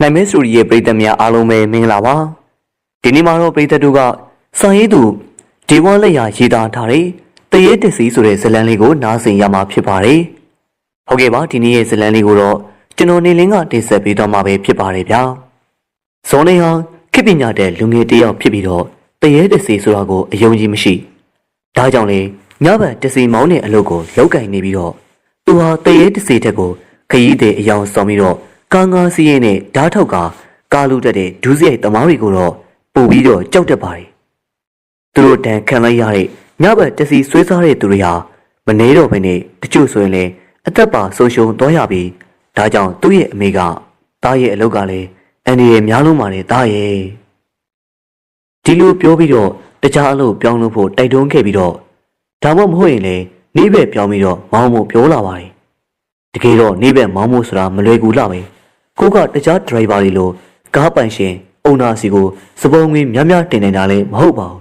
နိုင်မဲစတူဒီရဲ့ပရိသတ်များအားလုံးပဲမင်္ဂလာပါဒီနေ့မှာတော့ပရိသတ်တို့ကစာရေးသူဒီဝါလက်ရာရေးသားထားတဲ့တရေတစီဆိုတဲ့ဇာတ်လမ်းလေးကိုနားဆင်ရမှာဖြစ်ပါတယ်ဟုတ်ကဲ့ပါဒီနေ့ရဲ့ဇာတ်လမ်းလေးကိုတော့ကျွန်တော်နေလင်းကတင်ဆက်ပေးတော့မှာပဲဖြစ်ပါတယ်ဗျာဇော်နေဟာခေတ်ပညာတဲ့လူငယ်တစ်ယောက်ဖြစ်ပြီးတော့တရေတစီဆိုတာကိုအယုံကြည်မရှိဒါကြောင့်လေညဘက်တစီမောင်းတဲ့အလုပ်ကိုလောက်ကင်နေပြီးတော့သူဟာတရေတစီတက်ကိုခရီးတဲ့အယောင်ဆောင်ပြီးတော့ ကာငါစီးရင်နဲ့ဓာတ်ထောက်ကကာလူတက်တဲ့ဒူးစရိုက်သမားတွေကိုတော့ပို့ပြီးတော့ကြောက်တတ်ပါတယ်သူတို့တန်ခံလိုက်ရတဲ့ညဘက်တစီဆွဲစားတဲ့သူတွေဟာမနေတော့ဘဲနဲ့တချို့ဆိုရင်လည်းအသက်ပါဆုံးရှုံးသွားရပြီးဒါကြောင့်သူ့ရဲ့အမေကတားရဲ့အလုပ်ကလည်းအန်ဒီရဲ့များလုံးပါနေတားရဲ့ဒီလိုပြောပြီးတော့တခြားအလုပ်ပြောင်းလို့ဖို့တိုက်တွန်းခဲ့ပြီးတော့ဒါမှမဟုတ်ရင်လည်းနေဘက်ပြောင်းပြီးတော့မောင်းဖို့ပြောလာပါတယ်တကယ်တော့နေဘက်မောင်းဖို့ဆိုတာမလွယ်ကူလာပဲ ကိုကတခြားဒရိုင်ဘာတွေလိုကားပိုင်ရှင်အုံနာစီကိုစပုံငွေများများတင်နေတာလည်းမဟုတ်ပါဘူး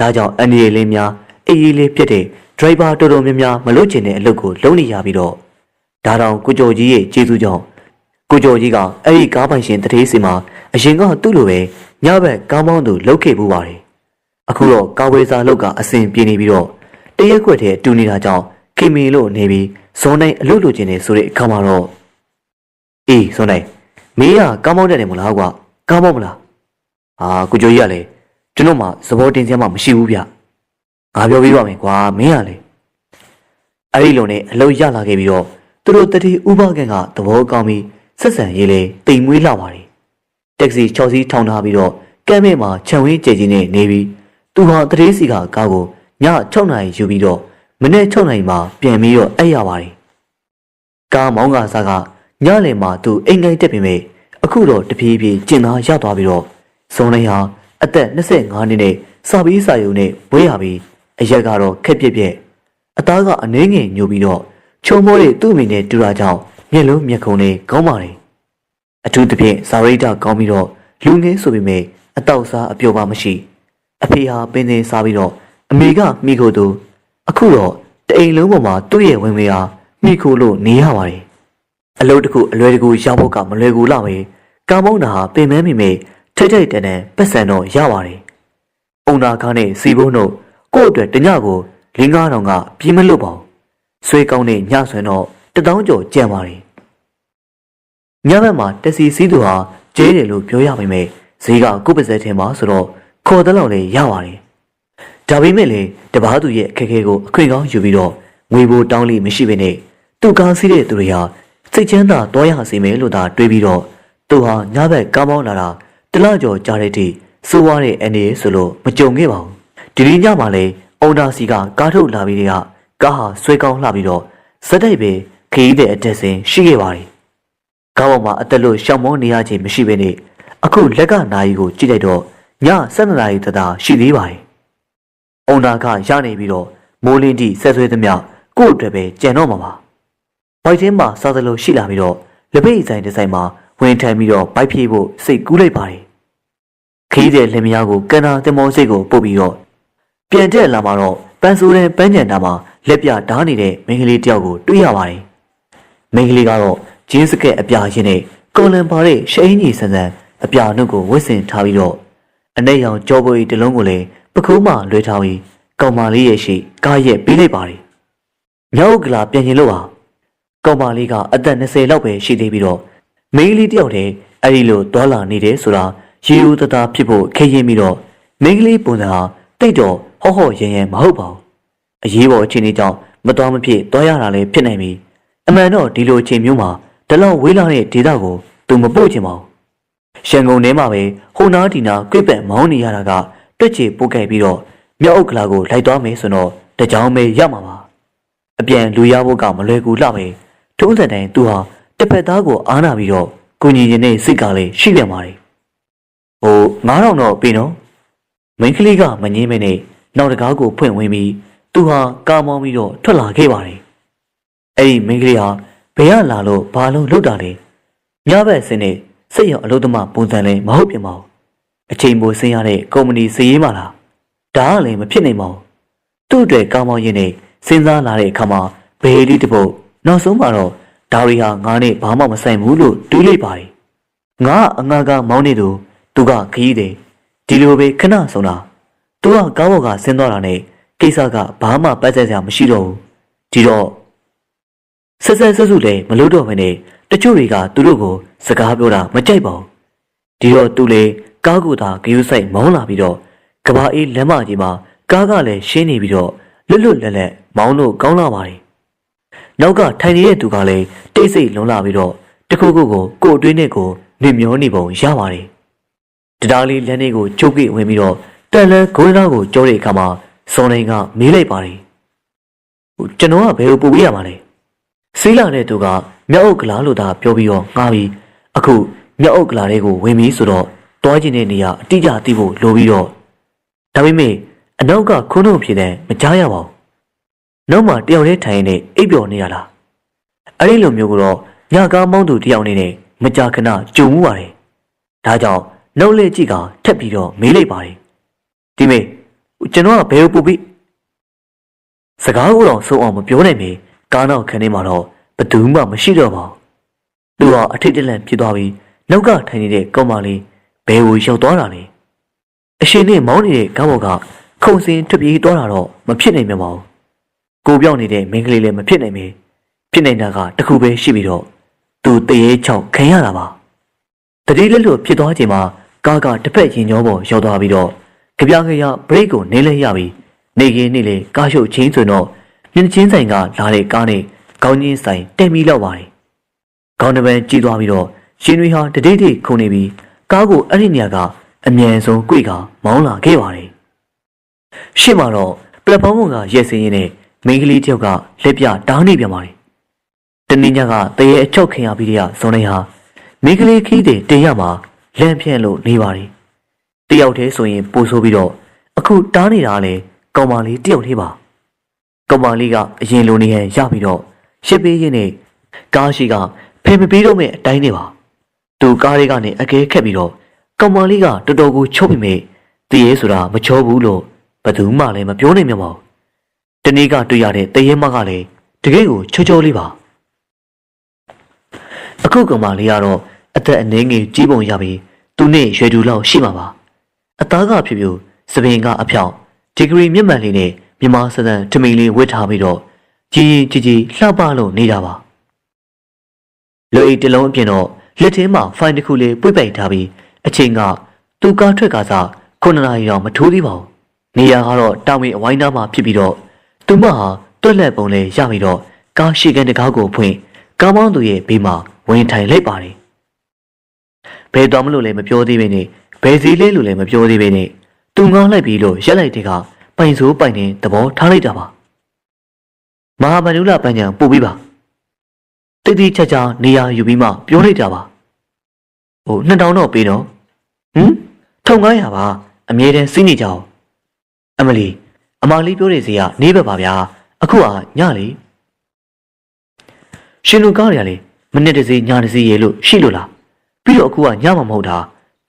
ဒါကြောင့်အန်ဒီရဲ့လင်းများအေးအေးလေးဖြစ်တဲ့ဒရိုင်ဘာတော်တော်များများမလွတ်ကျင်တဲ့အလုပ်ကိုလုပ်နေရပြီးတော့ဒါတောင်ကိုကျော်ကြီးရဲ့ကျေးဇူးကြောင့်ကိုကျော်ကြီးကအဲ့ဒီကားပိုင်ရှင်တထေးစီမှာအရင်ကသူ့လိုပဲညဘက်ကားမောင်းသူလုပ်ခဲ့ပူပါတယ်အခုတော့ကာဝေးစာလုပ်ကအစဉ်ပြေနေပြီးတော့တရက်ခွက်တည်းတူနေတာကြောင့်ခင်မီလို့နေပြီးဇွန်နိုင်အလုပ်လုပ်ကျင်နေဆိုတဲ့အခါမှာတော့ အေးဇွန်နိုင်မင်းကကားမောင်းတတ်တယ်မလားကွာကားမောင်းမလားအာကိုကျော်ကြီးကလည်းကျွန်တော်မှသဘောတင်စရာမှမရှိဘူးဗျငါပြောပြပါမယ်ကွာမင်းကလည်းအဲ့ဒီလိုနဲ့အလုပ်ရလာခဲ့ပြီးတော့သူတို့တတိဥပကန်ကသဘောကောင်းပြီးဆက်ဆံရေးလေတိမ်မွေးလာပါတယ်တက္ကစီ6စီးထောင်ထားပြီးတော့ကမ်းမဲ့မှာခြံဝင်းကျဲကြီးနဲ့နေပြီးသူဟာတတိစီကကားကိုည6နာရီယူပြီးတော့မနေ့6နာရီမှာပြန်ပြီးတော့အဲ့ရပါတယ်ကားမောင်းကစားက ညလယ်မှာသူအိမ်ငိုက်တက်ပြီမဲ့အခုတော့တပြေးပြေးကျင်သားရသွားပြီးတော့ဇုံလိုက်ဟာအသက်25နှစ်နဲ့စာပြီးစာယုံနဲ့ဝေးရပြီးအရက်ကတော့ခက်ပြက်ပြက်အသားကအနေငယ်ညိုပြီးတော့ချုံမောတဲ့သူ့မိနဲ့တူတာကြောင့်မျက်လုံးမျက်ခုံးနဲ့ကောင်းပါတယ်အထူးသဖြင့်စာရိတ္တကောင်းပြီးတော့လူငယ်ဆိုပေမဲ့အတောက်စားအပျော်ပါမရှိ အဖေဟာပင်စင်စားပြီးတော့အမေကမိခိုသူအခုတော့တအိမ်လုံးပေါ်မှာသူ့ရဲ့ဝင်ငွေဟာမိခိုလို့နေရပါတယ် အလုပ်တစ်ခုအလွယ်တကူရဖို့ကမလွယ်ကူလောက်ပဲကာမောင်းတာဟာပင်မမိမိထိတ်ထိတ်တန်တန်ပတ်စံတော့ရပါတယ်အုံနာကားနဲ့စီဘုံတို့ကို့အတွက်တညကိုလင်းကားတော်ကပြေးမလွတ်ပါဘူးဆွေးကောင်းတဲ့ညဆွမ်းတော့တတောင်းကျော်ကြံပါတယ်ညဘက်မှာတက်စီစီးသူဟာကျဲတယ်လို့ပြောရပေမဲ့ဈေးကကိုယ့်ပါဇက်ထဲမှာဆိုတော့ခေါ်တဲ့လောက်လည်းရပါတယ်ဒါပေမဲ့လည်းတပားသူရဲ့အခက်အခဲကိုအခွင့်ကောင်းယူပြီးတော့ငွေဘိုးတောင်းလိမရှိဘဲနဲ့သူ့ကားစီးတဲ့သူတွေဟာ စိတ်ချမ်းသာတောရစေမယ်လို့သာတွေးပြီးတော့သူဟာညဘက်ကားမောင်းလာတာတလကျော်ကြားတဲ့ထိစိုးရတဲ့အနေဆိုလို့မကြုံခဲ့ပါဘူးဒီဒီညမှာလည်းအုံနာစီကကားထုတ်လာပြီးတဲ့ကကားဟာဆွဲကောင်းလှပြီးတော့စက်တိုက်ပဲခရီးတဲ့အတက်စင်ရှိခဲ့ပါတယ်ကားပေါ်မှာအသက်လို့ရှောင်မောနေရခြင်းမရှိဘဲနဲ့အခုလက်ကနာရီကိုကြည့်လိုက်တော့ည7နာရီတသာရှိသေးပါတယ်အုံနာကရနေပြီးတော့မိုးလင်းတိဆက်ဆွဲသမျှကို့အတွက်ပဲကြံတော့မှာပါ ဘိုက်ချင်းမှာစားသလိုရှိလာပြီးတော့လက်ပိတ်ဆိုင်တစ်ဆိုင်မှာဝင်ထိုင်ပြီးတော့ဘိုက်ပြေးဖို့စိတ်ကူးလိုက်ပါတယ်ခီးတဲ့လင်မယားကိုကန်နာတင်မောစိတ်ကိုပုတ်ပြီးတော့ပြန်တက်လာမှာတော့ပန်းစိုးတဲ့ပန်းကြံတာမှာလက်ပြဓားနေတဲ့မိန်းကလေးတယောက်ကိုတွေ့ရပါတယ်မိန်းကလေးကတော့ဂျင်းစကက်အပြာရင်းနဲ့ကော်လန်ပါတဲ့ရှိအင်းကြီးဆန်ဆန်အပြာနှုတ်ကိုဝစ်စင်ထားပြီးတော့အနှဲ့ရောင်ကြောပွေတလုံးကိုလည်းပခုံးမှလွှဲထားပြီးကောင်မလေးရဲ့ရှိကားရဲ့ပေးလိုက်ပါတယ်မြောက်ကလာပြန်ရင်လို့ပါ ကောင်မလေးကအသက်20လောက်ပဲရှိသေးပြီးတော့မိန်းကလေးတယောက်တည်းအဲ့ဒီလိုဒေါ်လာနေတယ်ဆိုတာရေဦးတသားဖြစ်ဖို့ခရင်ပြီးတော့မိန်းကလေးပုံစံဟာတိတ်တော့ဟော့ဟော့ရဲရဲမဟုတ်ပါဘူးအရေးပေါ်အခြေအနေကြောင့်မတော်မဖြစ်သွားရတာလည်းဖြစ်နိုင်ပြီအမှန်တော့ဒီလိုအချိန်မျိုးမှာဒီလောက်ဝေးလာတဲ့ဒေတာကိုသူမပို့ချင်ပါဘူးရန်ကုန်ထဲမှာပဲဟိုနာဒီနာကွိပက်မောင်းနေရတာကတွက်ချေပို့ခဲ့ပြီးတော့မြောက်ဥက္ကလာကိုလိုက်သွားမယ်ဆိုတော့တကြောင်ပဲရမှာပါအပြန်လူရဖို့ကမလွယ်ကူလှပဲ ထုံးစံတိုင်းသူဟာတစ်ဖက်သားကိုအားနာပြီးတော့ကိုညီရင်နဲ့စိတ်ကလည်းရှိပြန်ပါတယ်ဟို9000တော့ပြီနော်မိန်းကလေးကမငင်းမနဲ့နောက်တကားကိုဖွင့်ဝင်ပြီးသူဟာကားမောင်းပြီးတော့ထွက်လာခဲ့ပါတယ်။အဲ့ဒီမိန်းကလေးဟာဘယ်ကလာလို့ဘာလို့လှုပ်တာလဲ။ညဘက်စင်းနဲ့စိတ်ရောအလုပ်သမားပုံစံလည်းမဟုတ်ပြန်ပါဘူး။အချိန်ပိုဆင်းရတဲ့ကုမ္ပဏီစည်ရေးမှလား။ဒါကလည်းမဖြစ်နိုင်ပါဘူး။သူ့အတွက်ကားမောင်းရင်းနဲ့စဉ်းစားလာတဲ့အခါမှာဘယ်လေးတစ်ပုတ် နောက်ဆုံးမှာတော့ဒါရီဟာငါနဲ့ဘာမှမဆိုင်ဘူးလို့တွေးလိုက်ပါတယ်ငါအငါကမောင်းနေသူသူကခရီးတယ်ဒီလိုပဲခဏဆုံးတာသူကကားဘော်ကဆင်းသွားတာနဲ့ကိစ္စကဘာမှပတ်သက်စရာမရှိတော့ဘူးဒီတော့ဆက်ဆက်ဆက်စုလည်းမလို့တော့ဘဲနဲ့တချို့တွေကသူတို့ကိုစကားပြောတာမကြိုက်ပါဘူးဒီတော့သူလေကားကိုသာဂယုဆိုင်မောင်းလာပြီးတော့ကဘာအေးလမ်းမကြီးမှာကားကလည်းရှင်းနေပြီးတော့လွတ်လွတ်လပ်လပ်မောင်းလို့ကောင်းလာပါတယ် နောက်ကထိုင်နေတဲ့သူကလည်းတိတ်ဆိတ်လွန်လာပြီးတော့တခုခုကိုကိုယ်အတွင်းနဲ့ကိုနေမျောနေပုံရပါတယ်တရားလေးလမ်းလေးကိုချုပ်ကိဝင်ပြီးတော့တန်လန်းဂိုးနာကိုကြောတဲ့အခါမှာစောနိုင်ကမေးလိုက်ပါတယ်ဟိုကျွန်တော်ကဘယ်လိုပို့ပေးရမှာလဲဆေးလာတဲ့သူကမြောက်အုပ်ကလားလို့သာပြောပြီးတော့ငားပြီးအခုမြောက်အုပ်ကလားလေးကိုဝင်ပြီးဆိုတော့တွားကျင်တဲ့နေရာအတိအကျသိဖို့လိုပြီးတော့ဒါပေမဲ့အနောက်ကခုံးတို့ဖြစ်တဲ့မကြားရပါဘူး နောက်မှတယောက်လေးထိုင်နေအိပ်ပျော်နေရလားအဲ့ဒီလိုမျိုးကတော့ညကားမောင်းသူတယောက်နေနဲ့မကြာခဏကြုံမှုပါတယ်ဒါကြောင့်နှုတ်လက်ကြည့်ကထက်ပြီးတော့မေးလိုက်ပါတယ်ဒီမေကျွန်တော်ကဘယ်လိုပူပြီးစကားကိုတော့ဆုံးအောင်မပြောနိုင်မေကားနောက်ခန်းထဲမှာတော့ဘယ်သူမှမရှိတော့ပါဘူးသူကအထိတ်တလန့်ဖြစ်သွားပြီးနောက်ကထိုင်နေတဲ့ကောင်မလေးဘယ်ကိုရောက်သွားတာလဲအရှင်နဲ့မောင်းနေတဲ့ကားဘော်ကခုံစင်ထွက်ပြေးသွားတာတော့မဖြစ်နိုင်မှာပါဘူး ကိုပြောင်းနေတဲ့မိန်းကလေးလည်းမဖြစ်နိုင်မေဖြစ်နေတာကတခုပဲရှိပြီးတော့သူတရေချောက်ခံရတာပါတတိလက်လို့ဖြစ်သွားချိန်မှာကားကတစ်ဖက်ရင်ညောပေါ်ရောက်သွားပြီးတော့ကြပြကြရဘရိတ်ကိုနေလဲရပြီးနေကင်းနေလေကားရှုပ်ချင်းဆိုတော့မြင်းချင်းဆိုင်ကလာတဲ့ကားနဲ့ကောင်းချင်းဆိုင်တက်ပြီးလောက်ပါတယ်ကောင်းတစ်ပန်းကြီးသွားပြီးတော့ရှင်တွေဟာတတိတိခုန်နေပြီးကားကိုအဲ့ဒီနေရာကအမြန်ဆုံး꿰ကမောင်းလာခဲ့ပါတယ်ရှေ့မှာတော့ပလက်ဖောင်းပေါ်ကရက်စင်းရင်းနဲ့ မိန်းကလေးတစ်ယောက်ကလက်ပြတောင်းနေပြန်ပါတယ်တနင်္ညကတရေအချုပ်ခင်ရပြီးတဲ့ဇွန်လေးဟာမိန်းကလေးခီးတဲ့တင်ရမှာလန့်ဖြန့်လို့နေပါတယ်တယောက်တည်းဆိုရင်ပိုဆိုးပြီးတော့အခုတားနေတာလေကောင်မလေးတယောက်တည်းပါကောင်မလေးကအရင်လိုနေဟန်ရပြီးတော့ရှစ်ပေးရင်းနဲ့ကားရှိကဖေမပြီးတော့မဲ့အတိုင်းနေပါသူကားလေးကနေအကဲခက်ပြီးတော့ကောင်မလေးကတော်တော်ကိုချုပ်ပြီးမဲ့တရေဆိုတာမချောဘူးလို့ဘယ်သူမှလည်းမပြောနိုင်မြတ်ပါဘူး တနေ့ကတွေ့ရတဲ့တရေမကလည်းတကယ်ကိုချောချောလေးပါအခုကောင်မလေးကတော့အသက်အနည်းငယ်ကြီးပုံရပြီးသူနဲ့ရွယ်တူလောက်ရှိမှာပါအသားကဖြစ်ဖြစ်စပင်ကအဖြောင်းဒီဂရီမျက်မှန်လေးနဲ့မြမစဒန်ထမိန်လေးဝတ်ထားပြီးတော့ကြီးကြီးကြီးကြီးလှပလို့နေတာပါလူအိတ်တစ်လုံးအပြင်တော့လက်ထဲမှာဖိုင်တစ်ခုလေးပွေ့ပိုက်ထားပြီးအချိန်ကသူကားထွက်ကစားခုနှစ်နာရီတော့မထိုးသေးပါဘူးနေရာကတော့တောင်ဝေအဝိုင်းသားမှာဖြစ်ပြီးတော့ သူမဟာတွက်လက်ပုံလေးရပြီးတော့ကားရှိကန်တကားကိုဖွင့်ကားမောင်းသူရဲ့ဘေးမှာဝင်ထိုင်လိုက်ပါတယ်ဘယ်တော်မလို့လဲမပြောသေးပဲနဲ့ဘယ်စီလေးလို့လည်းမပြောသေးပဲနဲ့သူငေါလိုက်ပြီလို့ရက်လိုက်တဲ့ကပိုင်စိုးပိုင်နေသဘောထားလိုက်တာပါမဟာမနုလပညာပို့ပြီးပါတိတိကျကျနေရာယူပြီးမှပြောလိုက်တာပါဟိုနှစ်တောင်တော့ပေးတော့ဟမ်ထုံ900ပါအမြဲတမ်းစီးနေကြအောင်အမလီ အမလေးပြောတဲ့စီကနေဘက်ပါဗျာအခုကညလေရှင်လူကားရလေမနေ့တစီညတစီရေလို့ရှိလို့လားပြီးတော့အခုကညမှမဟုတ်တာ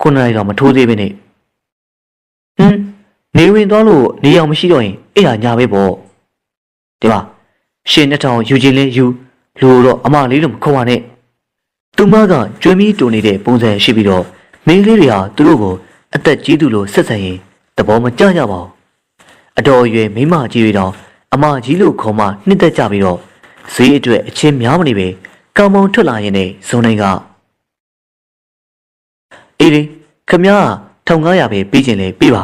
ခုနစ်နာရီတော့မထိုးသေးပဲနဲ့ဟမ်နေဝင်သွားလို့နေအောင်မရှိတော့ရင်အဲ့ဟာညာပဲပေါ့ဒီမှာရှင်နှစ်ထောင်ယူခြင်းလဲယူလူတော့အမလေးလို့မခေါ်ပါနဲ့သူမကကျွေးမီးတူနေတဲ့ပုံစံရှိပြီးတော့မင်းလေးတွေဟာသူတို့ကိုအသက်ကြီးသူလိုဆက်ဆံရင်သဘောမကျကြပါဘူး အတော်အရွယ်မိမကြီးတွေတော့အမကြီးလို့ခေါ်မှနှစ်သက်ကြပြီးတော့ဈေးအတွက်အချင်းများမနေပဲကောင်းမောင်ထွက်လာရင်လည်းဇုံနိုင်ကအေးလေခမည်း1500ပဲပြီးခြင်းလေပြီးပါ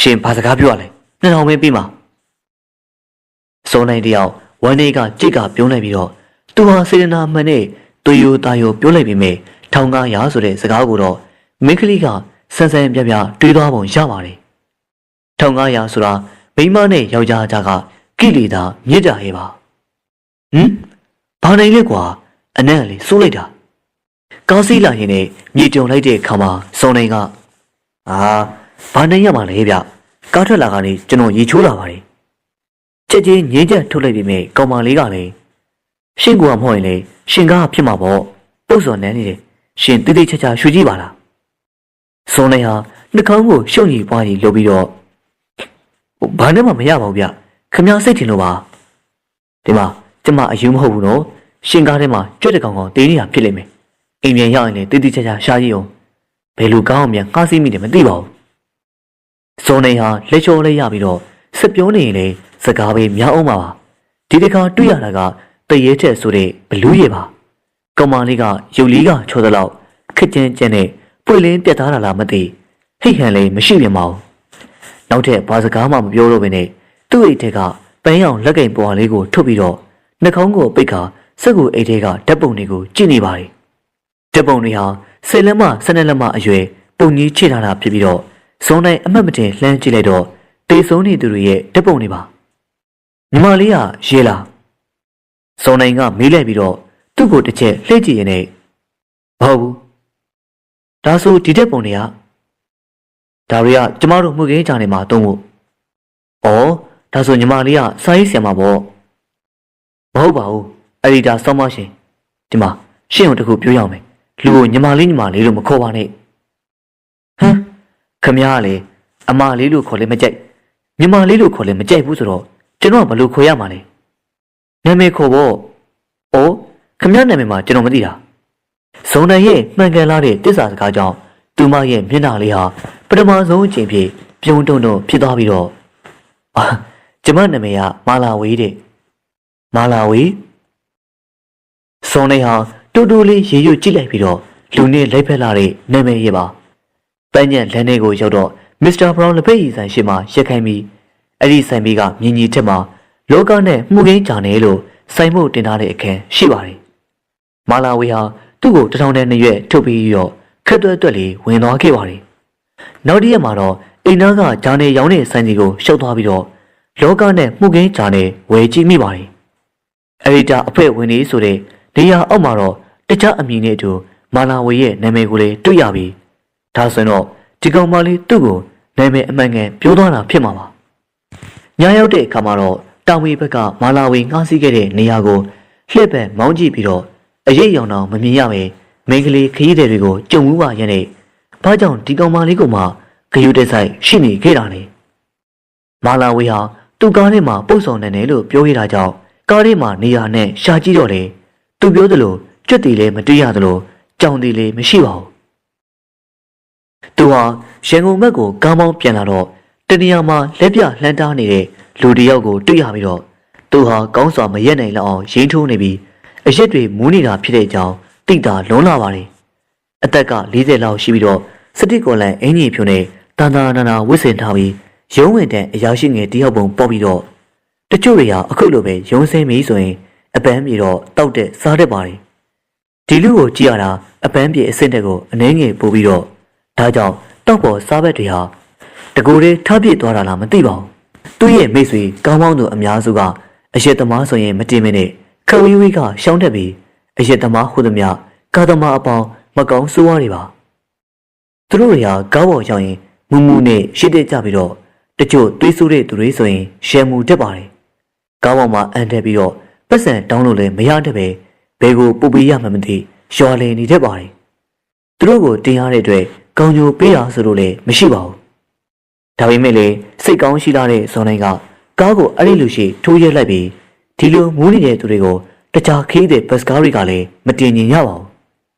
ရှင်ဘာစကားပြောရလဲ2000ပဲပြီးမှာဇုံနိုင်တယောက်ဝမ်းနေကကြိတ်ကပြုံးလိုက်ပြီးတော့သူဟာစေတနာမှန်နဲ့သူယိုတာယိုပြောလိုက်ပြီးမြဲ1500ဆိုတဲ့စကားကိုတော့မင်းကလေးကဆန်းဆန်းပြပြတွေးသွားပုံရပါတယ် 1500ဆိုတာမိန်းမနဲ့ယောက်ျားကြားကကိလေသာမြစ်တာရဲ့ပါဟမ်ဘာနိုင်လဲကွာအနက်လေးစိုးလိုက်တာကောင်းစီလာရင်လည်းမြေတုံလိုက်တဲ့ခါမှာစုံနိုင်ကအာဘာနိုင်ရမှာလဲဗျကားထွက်လာကနေကျွန်တော်ရေချိုးလာပါတယ်ချက်ချင်းငင်းချက်ထုတ်လိုက်ပြီမဲ့ကောင်မလေးကလည်းရှင်ကူကမဟုတ်ရင်လေရှင်ကားဖြစ်မှာပေါ့ပုတ်စော်နန်းနေတယ်ရှင်တိတိကျကျရွှေကြည့်ပါလားစုံနိုင်ဟာနှာခေါင်းကိုရှုံကြီးပွားကြီးလုပ်ပြီးတော့ ဘာနဲ့မှမရပါဘူးဗျခမစိတ်ထင်လို့ပါဒီမှာကျမအယူမဟုတ်ဘူးနော်ရှင်ကားထဲမှာကြွက်တကောင်ကောင်တေးနေတာဖြစ်လိမ့်မယ်အိမ်ပြန်ရောက်ရင်လည်းတိတိကျကျရှာကြည့်အောင်ဘယ်လိုကောင်းအောင်မြန်ငှားစီးမိတယ်မသိပါဘူးဇော်နေဟာလက်ချော်လေးရပြီးတော့စက်ပြောနေရင်လေစကားပဲများအောင်ပါပါဒီတခါတွေ့ရတာကတရေချက်ဆိုတဲ့ဘလူးရေပါကောင်မလေးကရုပ်လေးကချောသလောက်ခက်ကျန်းကျန်းနဲ့ပွေလင်းပြတ်သားတာလားမသိဟိတ်ဟန်လေးမရှိပြန်ပါဘူး နောက်ထပ်ဘာစကားမှမပြောတော့ဘဲနဲ့သူ့အိတ်ထဲကပန်းရောင်လက်ကင်ပွားလေးကိုထုတ်ပြီးတော့နှာခေါင်းကိုပိတ်ခါစက်ကူအိတ်ထဲကဓာတ်ပုံတွေကိုကြည့်နေပါတယ်ဓာတ်ပုံတွေဟာဆယ်လက်မဆယ်နှစ်လက်မအရွယ်ပုံကြီးချိထားတာဖြစ်ပြီးတော့ဇုံတိုင်းအမှတ်မတင်လှမ်းကြည့်လိုက်တော့တေဆုံးနေသူတွေရဲ့ဓာတ်ပုံတွေပါညီမလေးကရေလာဇုံတိုင်းကမေးလိုက်ပြီးတော့သူ့ကိုတစ်ချက်လှည့်ကြည့်ရင်လည်းမဟုတ်ဘူးဒါဆိုဒီဓာတ်ပုံတွေက ဒါတွေကကျမတို့မှုခင်းကြနေမှာတုံးဖို့ဩဒါဆိုညီမလေးကစာရေးဆရာမပေါ့မဟုတ်ပါဘူးအဲ့ဒီဒါဆောင်းမရှင်ဒီမှာရှင့်ုံတစ်ခုပြောရအောင်မယ်လူကိုညီမလေးညီမလေးလို့မခေါ်ပါနဲ့ဟမ်ခမရကလေအမလေးလို့ခေါ်လဲမကြိုက်ညီမလေးလို့ခေါ်လဲမကြိုက်ဘူးဆိုတော့ကျွန်တော်ကဘယ်လိုခေါ်ရမှာလဲနာမည်ခေါ်ဖို့ဩခမရနာမည်မှာကျွန်တော်မသိတာဇုံတန်ရဲ့မှန်ကန်လာတဲ့တစ္ဆာစကားကြောင့် သူမရဲ့မျက်နှာလေးဟာပထမဆုံးအချိန်ဖြစ်ပြုံးတုံတုံဖြစ်သွားပြီးတော့အာကျမနာမည်ကမာလာဝေးတဲ့မာလာဝေးဇုံလေးဟာတူတူလေးရေရွတ်ကြည့်လိုက်ပြီးတော့လူနဲ့လိုက်ဖက်လာတဲ့နာမည်ရဲ့ပါပန်းညံလမ်းထဲကိုရောက်တော့မစ္စတာဘရောင်းလက်ဖက်ရည်ဆိုင်ရှိမှရက်ခိုင်းပြီးအဲ့ဒီဆိုင်ပြီးကမြင်ကြီးထက်မှာလောကနဲ့မှုခင်းကြနေလို့ဆိုင်မှုတင်ထားတဲ့အခန်းရှိပါတယ်မာလာဝေးဟာသူ့ကိုတထောင်နဲ့နှစ်ရွက်ထုတ်ပြီးတော့ ခက်သွက်သွက်လေးဝင်သွားခဲ့ပါတယ်နောက်တစ်ရက်မှာတော့အိမ်သားကဂျာနေရောင်းတဲ့ဆိုင်စီကိုရှုပ်သွားပြီးတော့လောကနဲ့မှုခင်းဂျာနေဝယ်ကြည့်မိပါတယ်အဲ့ဒီတာအဖွဲ့ဝင်နေဆိုတဲ့နေရာအောက်မှာတော့တခြားအမည်နဲ့အတူမာလာဝေရဲ့နာမည်ကိုလည်းတွေ့ရပြီဒါဆိုရင်တော့ဒီကောင်မလေးသူ့ကိုနာမည်အမှန်ကန်ပြောသွားတာဖြစ်မှာပါညရောက်တဲ့အခါမှာတော့တာဝေဘက်ကမာလာဝေငှားစီးခဲ့တဲ့နေရာကိုလှည့်ပန်မောင်းကြည့်ပြီးတော့အရေးရောင်တော့မမြင်ရပဲ မိန်းကလေးခရီးသည်တွေကိုကြုံမှုပါရဲ့နဲ့ဘာကြောင့်ဒီကောင်မလေးကမှဂယုတက်ဆိုင်ရှိနေခဲ့တာလဲမာလာဝေဟာသူ့ကားထဲမှာပုတ်ဆောင်နေတယ်လို့ပြောရတာကြောင့်ကားထဲမှာနေရာနဲ့ရှာကြည့်တော့လေသူပြောသလိုကြွက်တီလည်းမတွေ့ရသလိုကြောင်တီလည်းမရှိပါဘူးသူဟာရန်ကုန်ဘက်ကိုကားမောင်းပြန်လာတော့တနေရာမှာလက်ပြလှမ်းတားနေတဲ့လူတစ်ယောက်ကိုတွေ့ရပြီးတော့သူဟာကောင်းစွာမရက်နိုင်လောက်အောင်ရင်းထိုးနေပြီးအရက်တွေမူးနေတာဖြစ်တဲ့အကြောင်း သိတာလွန်လာပါတယ်အသက်က40လောက်ရှိပြီးတော့စတိကောလန်အင်ကြီးဖြူနဲ့တန်တာနာနာဝစ်စင်ထားပြီးရုံးဝင်တဲ့အရာရှိငယ်တယောက်ပုံပေါ်ပြီးတော့တချို့တွေကအခုလိုပဲရုံးစင်းပြီဆိုရင်အပန်းပြေတော့တောက်တဲ့စားတတ်ပါတယ်ဒီလူကိုကြည့်ရတာအပန်းပြေအစ်စ်တက်ကိုအနှဲငယ်ပို့ပြီးတော့ဒါကြောင့်တောက်ပေါ်စားဘက်တွေဟာတကူလေးထပ်ပြစ်သွားတာလားမသိပါဘူးသူ့ရဲ့မိတ်ဆွေကောင်းကောင်းသူအများစုကအရက်သမားဆိုရင်မတင်မနဲ့ခဝီဝီကရှောင်းတက်ပြီး အရက်သမားဟုသမျှကာသမားအပေါင်းမကောင်းဆိုးဝါးတွေပါသူတို့တွေကကောင်းပေါ်ရောက်ရင်မူမူနဲ့ရှစ်တက်ကြပြီးတော့တချို့တွေးဆိုးတဲ့သူတွေဆိုရင်ရှယ်မူတက်ပါတယ်ကောင်းပေါ်မှာအန်တက်ပြီးတော့ပတ်စံတောင်းလို့လည်းမရတဲ့ပဲဘယ်ကိုပုတ်ပေးရမှမသိရွာလည်နေတတ်ပါတယ်သူတို့ကိုတင်ရတဲ့အတွက်ကောင်းကျိုးပေးတာဆိုလို့လည်းမရှိပါဘူးဒါပေမဲ့လည်းစိတ်ကောင်းရှိလာတဲ့ဇွန်နိုင်ကကားကိုအဲ့ဒီလူရှိထိုးရဲလိုက်ပြီးဒီလိုမူးနေတဲ့သူတွေကို တခြားခီးတဲ့ဘတ်စကားတွေကလည်းမတင်ញင်ရပါဘူး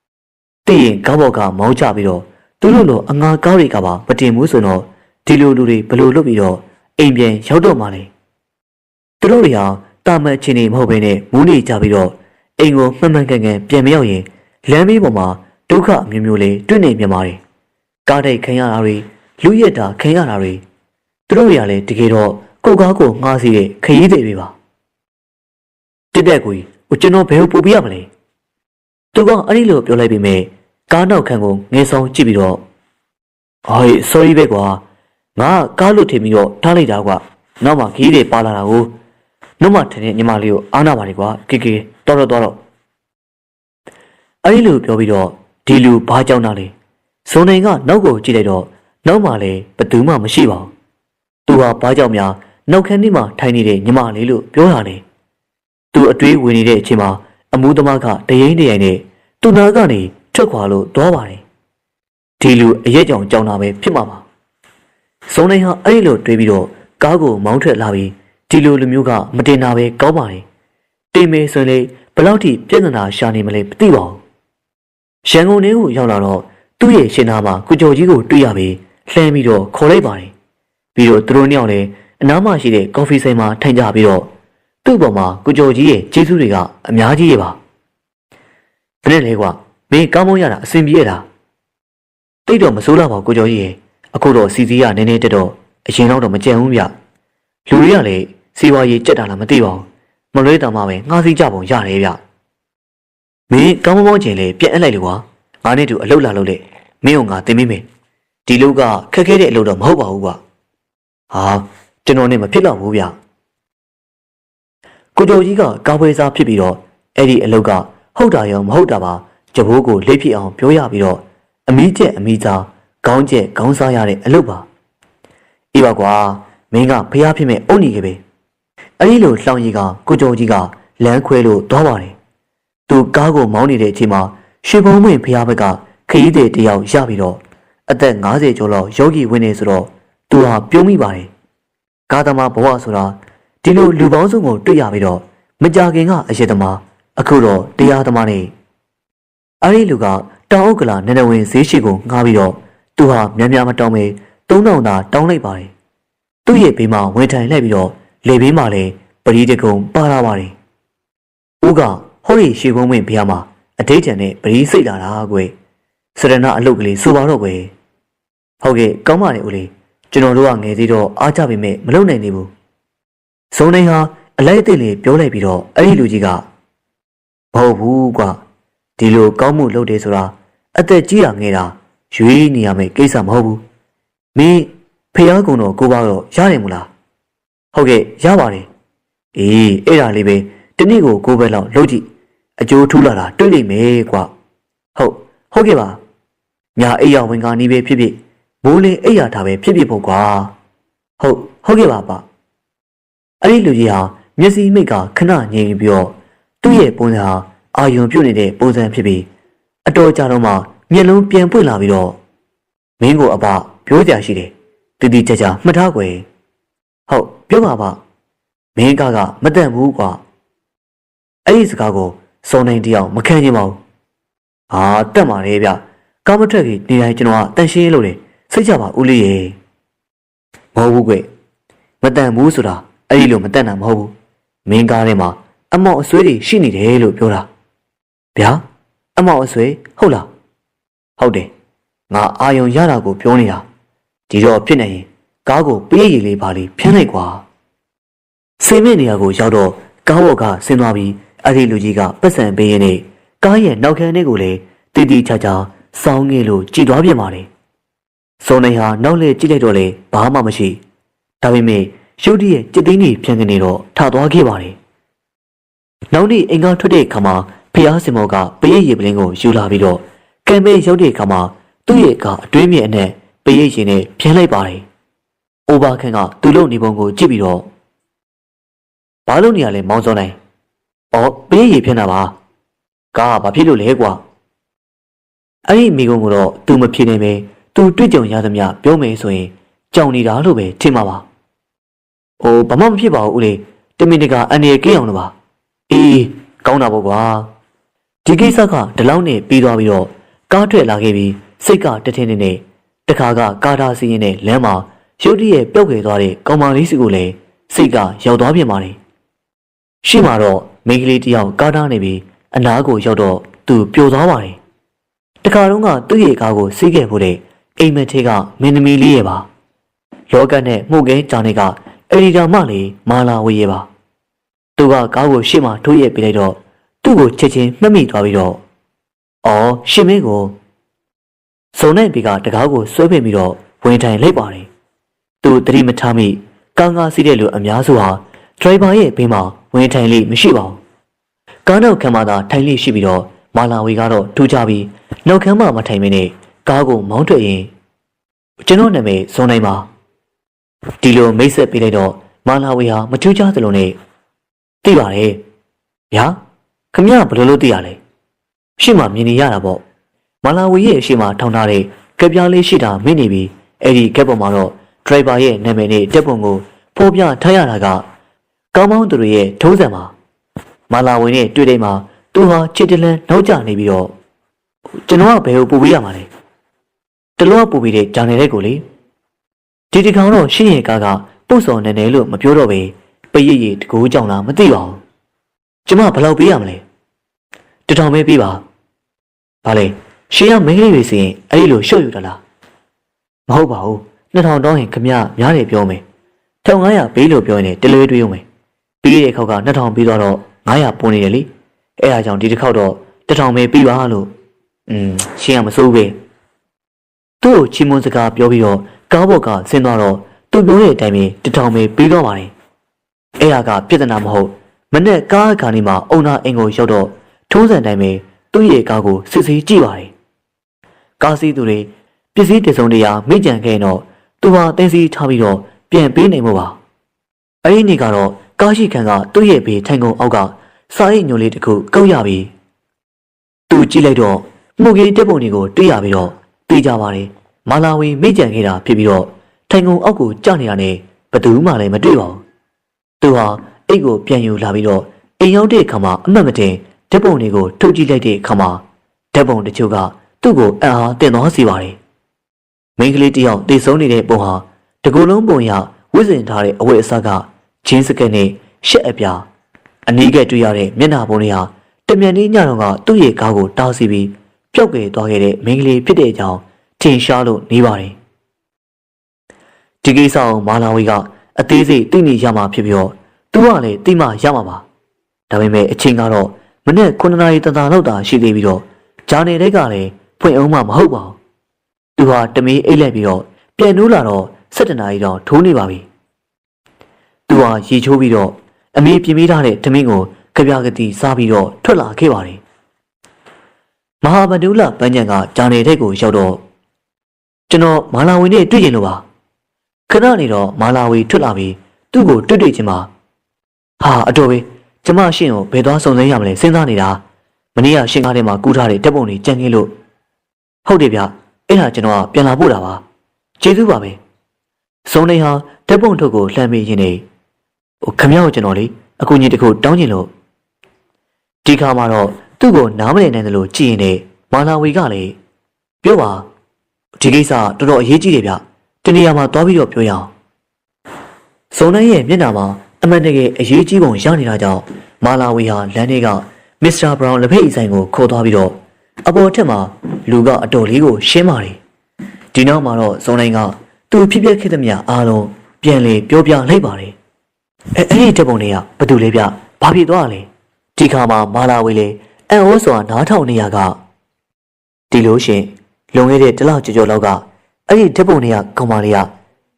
။သိရင်ကားဘော်ကမောင်းချပြီးတော့သူတို့လိုအငါကားတွေကပါမတင်ဘူးဆိုတော့ဒီလိုလူတွေဘလို့လုပ်ပြီးတော့အိမ်ပြန်ရောက်တော့မှလေ။သူတို့တွေဟာတာမန်ချင်းနေမဟုတ်ဘဲနဲ့မူးနေကြပြီးတော့အိမ်ကိုမှန်မှန်ကန်ကန်ပြန်မရောက်ရင်လမ်းမေးပေါ်မှာဒုက္ခအမျိုးမျိုးလေးတွေ့နေမြင်ပါတယ်။ကားတိုက်ခံရတာတွေလူရက်တာခံရတာတွေသူတို့တွေကလည်းတကယ်တော့ကိုကားကိုငှားစီတဲ့ခရီးတွေပါတစ်တက်ကိုကို ကျွန်တော်ဘယ်ကိုပို့ပြရမလဲသူကအဲ့ဒီလိုပြောလိုက်ပြီမဲ့ကားနောက်ခံကိုငယ်ဆောင်ကြည့်ပြီးတော့ဟေး sorry ပဲကွာငါကားလို့ထင်ပြီးတော့ထားလိုက်တာကွာနောက်မှခီးတွေပါလာတာကိုနောက်မှထင်တဲ့ညီမလေးကိုအားနာပါလေကွာကေကေတော်တော့တော်တော့အဲ့ဒီလိုပြောပြီးတော့ဒီလူဘာကြောင့်နာလဲဇုံနိုင်ကနောက်ကိုကြည့်လိုက်တော့နောက်မှလည်းဘယ်သူမှမရှိပါဘူးသူဟာဘာကြောင့်များနောက်ခန်းထဲမှာထိုင်နေတဲ့ညီမလေးလို့ပြောတာလေ သူအတွေးဝင်နေတဲ့အချိန်မှာအမှုသမားကတရင်တရင်နဲ့သူနာကနေထွက်ခွာလို့သွားပါတယ်ဒီလူအရက်ကြောင်ကြောင်တာပဲဖြစ်မှာပါစုံနေဟာအဲ့လိုတွေးပြီးတော့ကားကိုမောင်းထွက်လာပြီးဒီလိုလူမျိုးကမတင်တာပဲကောင်းပါတယ်တိမ်မေဆိုရင်လေဘယ်လောက်ထိပြဿနာရှာနေမလဲမသိပါဘူးရန်ကုန်ထဲကိုရောက်လာတော့သူ့ရဲ့ရှင်သားမှာကိုကျော်ကြီးကိုတွေ့ရပြီးလှမ်းပြီးတော့ခေါ်လိုက်ပါတယ်ပြီးတော့သူတို့နှစ်ယောက်လည်းအနားမှာရှိတဲ့ကော်ဖီဆိုင်မှာထိုင်ကြပြီးတော့ သူ့ပေါ်မှာကိုကျော်ကြီးရဲ့ကျေးဇူးတွေကအများကြီးရဲ့ပါဘယ်နဲ့လဲကွာမင်းကောင်းမွန်ရတာအဆင်ပြေရတာတိတ်တော့မစိုးတော့ပါဘူးကိုကျော်ကြီးရဲ့အခုတော့စီစီကနည်းနည်းတက်တော့အရင်တော့မကြံဘူးဗျလူတွေကလည်းစီဝါရေးကြက်တာလားမသိပါဘူးမလွဲတာမှပဲငှားစီကြပုံရတယ်ဗျမင်းကောင်းမွန်မွန်ချင်းလေပြက်အပ်လိုက်လေကွာငါနဲ့တူအလုပ်လာလုပ်လေမင်းကငါတင်မိမယ်ဒီလူကခက်ခဲတဲ့အလုပ်တော့မဟုတ်ပါဘူးကွာဟာကျွန်တော်နဲ့မဖြစ်တော့ဘူးဗျ ကိုကျော်ကြီးကကာပွဲစားဖြစ်ပြီးတော့အဲ့ဒီအလုပ်ကဟုတ်တာရောမဟုတ်တာပါကြဘိုးကိုလိပ်ဖြစ်အောင်ပြောရပြီးတော့အမီးကျက်အမီးသားခေါင်းကျက်ခေါင်းစားရတဲ့အလုပ်ပါအေးပါကွာမင်းကဖျားဖြစ်မဲ့အုံနေခဲ့ပဲအဲ့ဒီလိုလှောင်ရီကကိုကျော်ကြီးကလမ်းခွဲလို့သွားပါတယ်သူကားကိုမောင်းနေတဲ့အချိန်မှာရွှေဘုံမင်းဖျားဘက်ကခရီးသည်တယောက်ရပြီးတော့အသက်50ကျော်လောက်ယောဂီဝင်နေဆိုတော့သူဟာပြုံးမိပါတယ်ကာသမာဘဝဆိုတာ ဒီလိုလူပေါင်းစုံကိုတွေ့ရပြီးတော့မကြခင်ကအရေးသမားအခုတော့တရားသမားနေအဲ့ဒီလူကတောင်ဥက္ကလာနန္ဒဝင်ဈေးရှိကိုငှားပြီးတော့သူဟာများများမတောင်းပဲ3000သာတောင်းလိုက်ပါတယ်သူ့ရဲ့ဘေးမှာဝင်ထိုင်လိုက်ပြီးတော့လေဘေးမှာလည်းပရိတကုံပါလာပါတယ်ဦးကဟောဒီရှေဘုံဝင်ဘုရားမှာအတိတ်တန်နဲ့ပရိစိတ်လာတာကွယ်စရဏအလုတ်ကလေးဆိုပါတော့ကွယ်ဟုတ်ကဲ့ကောင်းပါလေဦးလေးကျွန်တော်တို့ကငယ်သေးတော့အားကြပေမဲ့မလုံနိုင်နေဘူး ဇုံနိုင်ဟာအလိုက်အသိလေးပြောလိုက်ပြီးတော့အဲ့ဒီလူကြီးကမဟုတ်ဘူးကွာဒီလိုကောင်းမှုလုပ်တယ်ဆိုတာအသက်ကြီးတာငယ်တာရွေးနေရမယ့်ကိစ္စမဟုတ်ဘူးမင်းဖះကုံတော်ကိုပါတော့ရတယ်မို့လားဟုတ်ကဲ့ရပါတယ်အေးအဲ့ဒါလေးပဲတနေ့ကိုကိုပဲလောက်လုပ်ကြည့်အကျိုးထူးလာတာတွေ့လိမ့်မယ်ကွာဟုတ်ဟုတ်ကဲ့ပါညာအိယာဝင်ကားနီးပဲဖြစ်ဖြစ်မိုးလင်းအိယာထားပဲဖြစ်ဖြစ်ဖို့ကွာဟုတ်ဟုတ်ကဲ့ပါပါ အဲ့ဒီလူကြီးဟာမျက်စိမိတ်ကခဏငြိမ်ပြီးတော့သူ့ရဲ့ပုံစံဟာအာယုံပြုတ်နေတဲ့ပုံစံဖြစ်ပြီးအတော်ကြာတော့မှမျက်လုံးပြန်ပွင့်လာပြီးတော့မင်းကိုအပပြောကြရှိတယ်တတိကြကြမှတ်ထားကွယ်ဟုတ်ပြောပါပါမင်းကကမတန်ဘူးကွာအဲ့ဒီစကားကိုစုံနိုင်တယောက်မခံချင်ပါဘူးဟာတက်ပါလေဗျကားမထွက်ကြီးနေတိုင်းကျွန်တော်ကတန်ရှင်းလို့လေစိတ်ကြပါဦးလေးရေမဟုတ်ဘူးကွမတန်ဘူးဆိုတာ အဲ့ဒီလိုမတန်တာမဟုတ်ဘူးမင်းကားထဲမှာအမောက်အဆွေးတွေရှိနေတယ်လို့ပြောတာဗျာအမောက်အဆွေးဟုတ်လားဟုတ်တယ်ငါအာယုံရတာကိုပြောနေတာဒီတော့ဖြစ်နေရင်ကားကိုပေးရည်လေးပါလေးဖြန်းလိုက်ကွာစင်မဲ့နေရာကိုရောက်တော့ကားဘော်ကဆင်းသွားပြီးအဲ့ဒီလူကြီးကပတ်စံပေးရင်းနဲ့ကားရဲ့နောက်ခန်းထဲကိုလည်းတီတီချာချာစောင်းငယ်လို့ကြည်သွားပြန်ပါတယ်စုံနေဟာနောက်လေကြည့်လိုက်တော့လေဘာမှမရှိဒါပေမဲ့ ရုတ်တရက်ကြက်သိန်းကြီးဖြန်းကနေတော့ထသွားခဲ့ပါတယ်နောက်နေ့အိမ်ကထွက်တဲ့အခါမှာဖះစင်မောကပရိတ်ရေပလင်းကိုယူလာပြီးတော့ကံမဲရောက်တဲ့အခါမှာသူ့ရဲ့ကအတွင်းမြင့်အနဲ့ပရိတ်ရှင်နဲ့ဖြန်းလိုက်ပါတယ်။အိုဘာခန်ကသူ့လုံနေပုံကိုကြည့်ပြီးတော့ဘာလို့နေရလဲမောင်းစောနိုင်။အော်ပရိတ်ရေဖြန်းတာပါ။ကားဘာဖြစ်လို့လဲကွာ။အဲ့ဒီမိကုံကိုတော့သူမဖြစ်နိုင်ပဲသူတွေ့ကြုံရသမျှပြောမယ်ဆိုရင်ကြောင်နေတာလို့ပဲထင်မှာပါ။ အိုဘာမှမဖြစ်ပါဘူးဦးလေးတမင်တကာအန်ရကင်းအောင်လို့ပါ။အေးကောင်းတာပေါ့ကွာ။ဒီကိစ္စကဒီလောက်နဲ့ပြီးသွားပြီးတော့ကားထွက်လာခဲ့ပြီးစိတ်ကတထင်းနေနေတခါကကားထားစီးရင်နဲ့လမ်းမှာရုတ်တရက်ပျောက်ခဲ့သွားတဲ့ကောင်မလေးစီကိုလည်းစိတ်ကရောက်သွားပြန်ပါတယ်။ရှိမှတော့မိန်းကလေးတယောက်ကားထားနေပြီးအနားကိုရောက်တော့သူပျော်သွားပါတယ်။တခါတုန်းကသူ့ရဲ့ကားကိုစီးခဲ့ဖို့တဲ့အိမ်မက်ထဲကမင်းသမီးလေးရဲ့ပါ။လောကနဲ့မှုကဲကြောင်တွေက အရီတာမလေးမာလာဝေးရဲ့ပါ။သူကကားကိုရှေ့မှာထိုးရက်ပြလိုက်တော့သူ့ကိုချက်ချင်းမှတ်မိသွားပြီးတော့အော်ရှင်မင်းကိုစုံနိုင်ပြီကတကားကိုဆွဲပင်ပြီးတော့ဝင်ထိုင်လိုက်ပါတယ်။သူသတိမထားမိကားကားစီးတဲ့လူအများစုဟာဒရိုင်ဘာရဲ့ဘေးမှာဝင်ထိုင်လိမရှိပါဘူး။ကားနောက်ခံမှသာထိုင်လိရှိပြီးတော့မာလာဝီကတော့ထူးခြားပြီးနောက်ခံမှမထိုင်မင်းနဲ့ကားကိုမောင်းထွက်ရင်ကျွန်တော်နာမည်စုံနိုင်ပါ ဒီလိုမိတ်ဆက်ပေးလိုက်တော့မာလာဝီဟာမထူးခြားသလိုနဲ့သိပါတယ်။ညာခမရဘယ်လိုလုပ်သိရလဲ။ရှေ့မှာမြင်နေရတာပေါ့။မာလာဝီရဲ့ရှေ့မှာထောင်ထားတဲ့ကက်ပြားလေးရှိတာမင်းနေပြီးအဲ့ဒီကက်ပေါ်မှာတော့ဒရိုက်ဘာရဲ့နာမည်နဲ့တက်ပုံကိုဖော်ပြထားရတာကကောင်းမောင်းသူတွေရဲ့ထုံးစံပါမာလာဝီနဲ့တွေ့တဲ့မှာသူဟာချစ်တလန်နောက်ကျနေပြီးတော့ကျွန်တော်ကဘယ်ကိုပို့ပေးရမှာလဲတလုံးကပို့ပေးတဲ့ဂျာနယ်လေးကိုလေ ဒီဒီကောင်တော့ရှင်းရကားကပို့စော်နေတယ်လို့မပြောတော့ပဲပရိတ်ရည်တကူကြောင်လားမသိပါဘူးကျမဘယ်လောက်ပေးရမလဲတထောင်ပဲပေးပါဘာလဲရှင်းရမင်းကလေးတွေစီရင်အဲ့ဒီလိုရှုပ်ယူတာလားမဟုတ်ပါဘူး2000တောင်းရင်ခမများတယ်ပြောမယ်1500ပေးလို့ပြောရင်တလွေးတွေးအောင်မယ်ပြီးတဲ့ခေါက်က2000ပေးသွားတော့900ပုံနေတယ်လေအဲ့ဒါကြောင့်ဒီတစ်ခေါက်တော့1000ပဲပြီးပါလို့อืมရှင်းရမစိုးပဲသူ့ကိုချီးမွမ်းစကားပြောပြီးတော့ ကားဘော်ကဆင်းသွားတော့သူပြောတဲ့အတိုင်းပဲ1000ပဲပြီးတော့ပါတယ်အဲ့ဒါကပြဿနာမဟုတ်မနဲ့ကားအခါနေမှာအုံနာအင်ကိုရောက်တော့ထုံးစံတိုင်းပဲသူ့ရဲ့ကားကိုစစ်ဆေးကြည့်ပါတယ်ကားစီးသူတွေပစ္စည်းတစုံတရာမိကြံခဲ့ရင်တော့သူဟာတင်းစီထားပြီးတော့ပြန်ပေးနိုင်မှာပါအဲ့ဒီနေ့ကတော့ကားရှိခံကသူ့ရဲ့ဘေးထိုင်ကုန်အောက်ကစားရိတ်ညိုလေးတစ်ခုကောက်ရပြီးသူကြည့်လိုက်တော့မှုကြီးတက်ပုံတွေကိုတွေ့ရပြီးတော့သိကြပါတယ် မာလာဝီမိကြံခဲ့တာဖြစ်ပြီးတော့ထိုင်ကုန်အောက်ကိုကျနေတာနဲ့ဘသူမှလည်းမတွေ့ပါဘူးသူဟာအိတ်ကိုပြန်ယူလာပြီးတော့အိမ်ရောက်တဲ့အခါမှာအမှတ်မတင်ဓာတ်ပုံတွေကိုထုတ်ကြည့်လိုက်တဲ့အခါမှာဓာတ်ပုံတချို့ကသူ့ကိုအံ့အားတင်သွားစေပါတယ်မိန်းကလေးတစ်ယောက်တည်ဆုံးနေတဲ့ပုံဟာတကူလုံးပုံရဝိဇင်ထားတဲ့အဝတ်အစားကဂျင်းစကတ်နဲ့ရှက်အပြာအနီးကတွေ့ရတဲ့မျက်နှာပုံတွေဟာတမြန်လေးညတော့ကသူ့ရဲ့ကားကိုတားဆီးပြီးပျောက်ကွယ်သွားခဲ့တဲ့မိန်းကလေးဖြစ်တဲ့အကြောင်း ထင်ရှားလို့နေပါတယ်ဒီကိစ္စကိုမာလာဝီကအသေးစိတ်သိနေရမှာဖြစ်ပြီးတော့သူကလည်းသိမှရမှာပါဒါပေမဲ့အချိန်ကတော့မနေ့9နာရီတန်တာလောက်တာရှိသေးပြီးတော့ဂျာနယ်တွေကလည်းဖွင့်အောင်မှမဟုတ်ပါဘူးသူဟာတမီးအိတ်လိုက်ပြီးတော့ပြန်နိုးလာတော့7နာရီတော့ထိုးနေပါပြီသူဟာရေချိုးပြီးတော့အမေပြင်ပေးထားတဲ့ထမင်းကိုကြပြကတိစားပြီးတော့ထွက်လာခဲ့ပါတယ်မဟာဗန္ဓုလပန်းညံကဂျာနယ်တဲ့ကိုရောက်တော့ ကျွန်တော်မာလာဝင်နဲ့တွေ့ရင်လို့ပါခဏနေတော့မာလာဝီထွက်လာပြီးသူ့ကိုတွေ့တွေ့ချင်းမှာဟာအတော်ပဲကျမရှင့်ကိုဘယ်သွားစုံစမ်းရမလဲစဉ်းစားနေတာမနေ့ကရှင်းကားထဲမှာကူးထားတဲ့ဓာတ်ပုံတွေကြံခဲ့လို့ဟုတ်တယ်ဗျအဲ့ဒါကျွန်တော်ကပြန်လာပို့တာပါကျေးဇူးပါပဲစုံနေဟာဓာတ်ပုံထုတ်ကိုလှမ်းပြီးရင်းနေဟိုခမရကိုကျွန်တော်လေအကူကြီးတစ်ခုတောင်းချင်လို့ဒီခါမှာတော့သူ့ကိုနားမလည်နိုင်တယ်လို့ကြည်ရင်နဲ့မာလာဝီကလည်းပြောပါ ဒီကိစ္စတော်တော်အရေးကြီးတယ်ဗျတနေရာမှာသွားပြီးတော့ပြောရအောင်ဇုံနိုင်ရဲ့မျက်နှာမှာအမှန်တကယ်အရေးကြီးပုံရနေတာကြောင့်မာလာဝီဟာလမ်းထဲကမစ္စတာဘရောင်လက်ဖက်အီဆိုင်ကိုခေါ်သွားပြီးတော့အပေါ်ထက်မှာလူကအတော်လေးကိုရှင်းပါတယ်ဒီနောက်မှာတော့ဇုံနိုင်ကသူဖြစ်ပျက်ခဲ့သမျှအားလုံးပြန်လေပြောပြလိုက်ပါတယ်အဲအဲ့ဒီတက်ပုံတွေကဘာတူလဲဗျဘာဖြစ်သွားလဲဒီခါမှာမာလာဝီလေအန်အိုးစွာနားထောင်နေရကဒီလို့ရှင် လွန်ခဲ့တဲ့တလောက်ကြော်ကြော်လောက်ကအဲ့ဒီဓာတ်ပုံတွေကကောင်မလေးက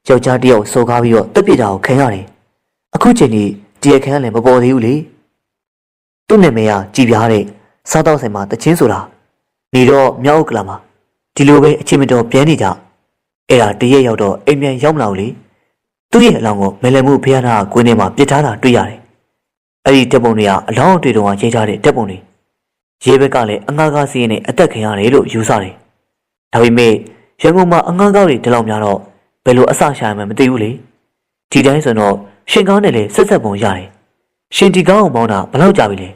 ယောက်ျားတစ်ယောက်စော်ကားပြီးတော့တက်ပြစ်တာကိုခံရတယ်။အခုချိန်ကြီးဒီအခန်းကလည်းမပေါ်သေးဘူးလေ။သူ့နာမည်ကကြည်ပြားတဲ့စားတော့ဆိုင်မှာတချင်းဆိုတာနေတော့မြောက်ဥက္ကလာမှာဒီလိုပဲအချိန်မတော်ပြန်နေကြ။အဲ့ဒါတရက်ရောက်တော့အိမ်ပြန်ရောက်မလာဘူးလေ။သူ့ရဲ့အလောင်းကိုမဲလည်မှုဖျားနာကွင်းထဲမှာပြစ်ထားတာတွေ့ရတယ်။အဲ့ဒီဓာတ်ပုံတွေကအလောင်းတွေတုန်းကရေးထားတဲ့ဓာတ်ပုံတွေရဲဘက်ကလည်းအငှားကားစီးရင်နဲ့အသက်ခံရတယ်လို့ယူဆတယ်။ ဒါပေမဲ့ရန်ကုန်မှာအငှားကားတွေဒီလောက်များတော့ဘယ်လိုအဆရှာမှမသိဘူးလေဒီတိုင်းဆိုတော့ရှင်ကောင်းနဲ့လည်းဆက်ဆက်ပုံရတယ်ရှင်ဒီကောင်းကိုမောင်းတာဘယ်လောက်ကြာပြီလဲ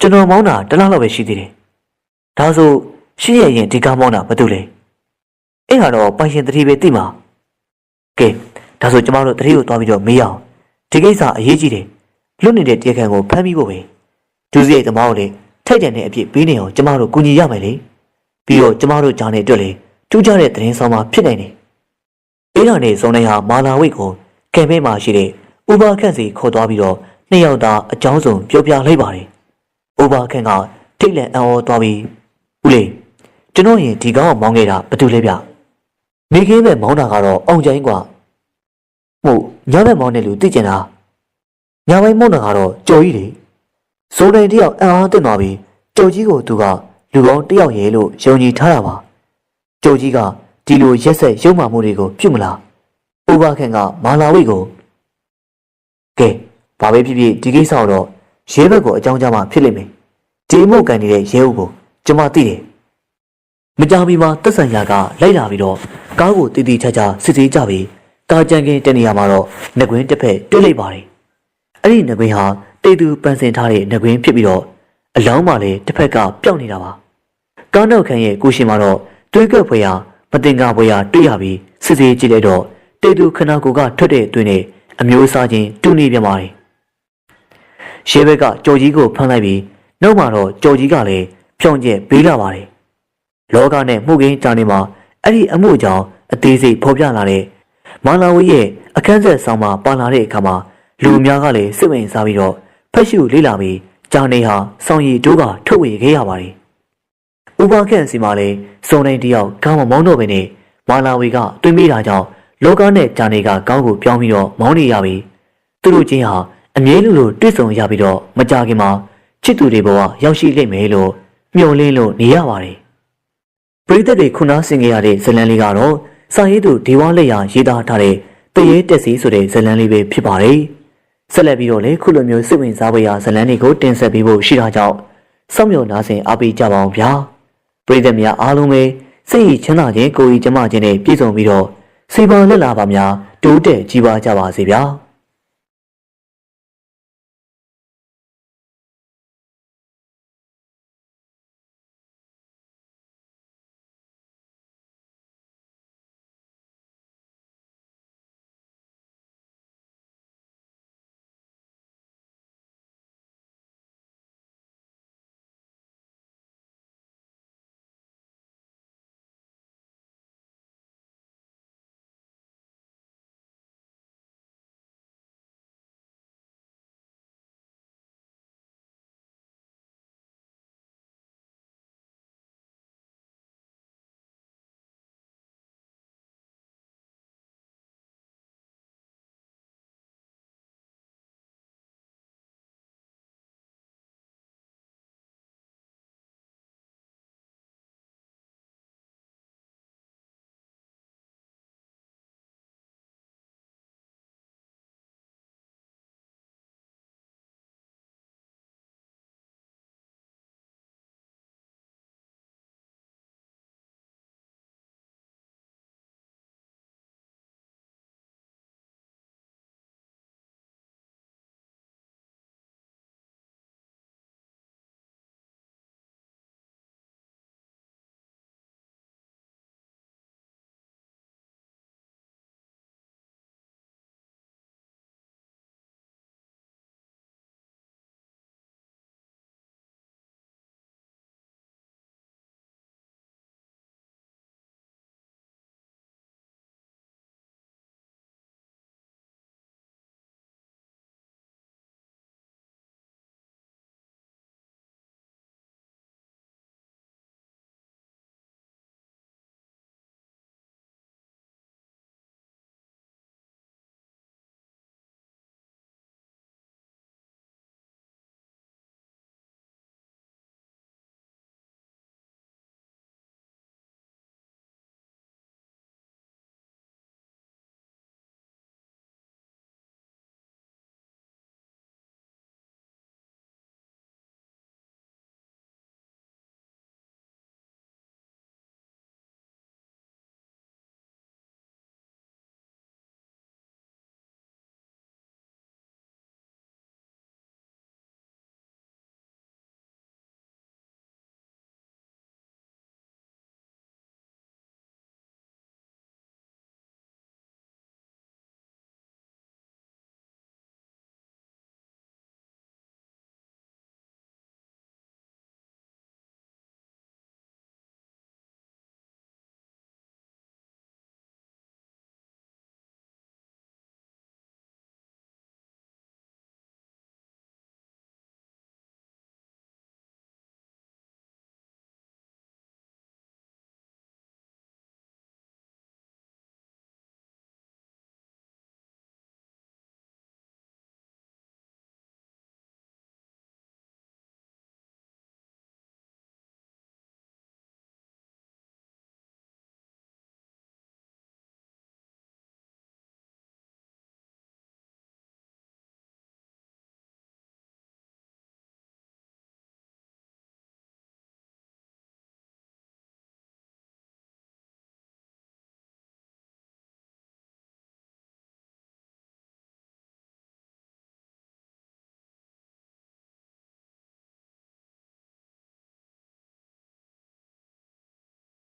ကျွန်တော်မောင်းတာတစ်လလောက်ပဲရှိသေးတယ်ဒါဆိုရှင်းရဲ့ရင်ဒီကောင်းမောင်းတာဘာတူလဲအဲ့ဟာတော့ပိုင်ရှင်တတိပဲသိမှာကဲဒါဆိုကျမတို့တတိကိုတွားပြီးတော့မေးအောင်ဒီကိစ္စအရေးကြီးတယ်လွတ်နေတဲ့တရားခံကိုဖမ်းပြီးဖို့ပဲဒုစရိုက်သမားကိုလည်းထိုက်တန်တဲ့အဖြစ်ပေးနေအောင်ကျမတို့ကူညီရမယ်လေ ပြီးတော့ကျမတို့ကြားနေအတွက်လေကျူးကြတဲ့သတင်းဆောင်မှာဖြစ်နိုင်တယ်။အဲ့ဒါနဲ့ဇုံနေဟာမာလာဝိတ်ကိုကင်ပဲမှာရှိတဲ့ဥပါခန့်စီခေါ်သွားပြီးတော့နှစ်ယောက်သားအကြောင်းစုံပြောပြလိုက်ပါတယ်။ဥပါခန့်ကထိတ်လန့်အံ့ဩသွားပြီးဦးလေးကျွန်တော်ရင်ဒီကောင်ကမောင်းခဲ့တာဘာတူလဲဗျ။မိခင်းပဲမောင်းတာကတော့အောင်ကျိုင်းกว่า။ဟုတ်ညဘက်မောင်းတဲ့လူသိကျင်တာ။ညပိုင်းမောင်းတာကတော့ကြော်ကြီးလေ။ဇုံနေတယောက်အံ့အားတက်သွားပြီးကြော်ကြီးကိုသူက လူကောင်းတယောက်ရဲ့လို့ယုံကြည်ထားတာပါကျုပ်ကြီးကဒီလိုရက်ဆက်ရုံမှမှုတွေကိုပြုတ်မလားဥပခန့်ကမာလာဝိတ်ကိုကဲဘာပဲဖြစ်ဖြစ်ဒီကိစ္စတော့ရဲဘက်ကိုအကြောင်းကြားမှဖြစ်လိမ့်မယ်ဒီအမှုကန်နေတဲ့ရဲဦးကိုကျွန်မသိတယ်မကြမီမှာတက်ဆန်ရာကလိုက်လာပြီးတော့ကားကိုတည်တည်ချာချာစစ်ဆေးကြပြီးကားကြမ်းကင်းတနေရာမှာတော့နှကွင်းတစ်ဖက်တွေ့လိုက်ပါတယ်အဲ့ဒီနှကွင်းဟာတိတ်သူပန်းစင်ထားတဲ့နှကွင်းဖြစ်ပြီးတော့အလောင်းမှလည်းတစ်ဖက်ကပျောက်နေတာပါ ကောင်းတော့ခန့်ရဲ့ကိုရှင်မှာတော့တွေးကပ်ဖွယ်ရာမတင်ကားဖွယ်ရာတွေ့ရပြီးစစ်စစ်ကြည့်လိုက်တော့တေတူခနာကိုကထွက်တဲ့အတွင်းနဲ့အမျိုးအစားချင်းတူနေပြန်ပါတယ်ရှေးဘက်ကကြော်ကြီးကိုဖမ်းလိုက်ပြီးနောက်မှာတော့ကြော်ကြီးကလည်းဖြောင်းကျက်ပေးလာပါတယ်လောကနဲ့မှုကင်းကြောင်နေမှာအဲ့ဒီအမှုအကြောင်းအသေးစိတ်ဖော်ပြလာတဲ့မာလာဝီရဲ့အခန်းဆက်ဆောင်မှာပါလာတဲ့အခါမှာလူအများကလည်းစိတ်ဝင်စားပြီးတော့ဖက်ရှုလေးလာပြီးကြောင်နေဟာစောင်းရည်တိုးကထုတ်ဝေခဲ့ရပါတယ် ဥပခန့်စီမှာလည်းစုံတိုင်းတယောက်ကောင်းမမောင်းတော့ပဲနဲ့မာလာဝီကတွင်မိတာကြောင့်လောကနဲ့ဂျာနေကကောင်းကိုပြောင်းပြီးတော့မောင်းနေရပြီသူတို့ချင်းဟာအမြဲလိုလိုတွေ့ဆုံရပြီးတော့မကြခင်မှာချစ်သူတွေဘဝရောက်ရှိလိမ့်မယ်လို့မျှော်လင့်လို့နေရပါတယ်ပရိသတ်တွေခုနာဆင်ကြရတဲ့ဇလန်လေးကတော့စာရေးသူဒီဝါလက်ရရေးသားထားတဲ့တရေတက်စီဆိုတဲ့ဇလန်လေးပဲဖြစ်ပါတယ်ဆက်လက်ပြီးတော့လေခုလိုမျိုးစိတ်ဝင်စားဖွယ်ရာဇလန်တွေကိုတင်ဆက်ပေးဖို့ရှိတာကြောင့်စောင့်မျှော်နားဆင်အားပေးကြပါအောင်ဗျာ ပရိသတ်များအားလုံးပဲစိတ်ရချမ်းသာခြင်းကိုယ်ရည်ကျမခြင်းနဲ့ပြည့်စုံပြီးတော့စိပါလက်လာပါများတိုးတက်ကြီးပါကြပါစေဗျာ။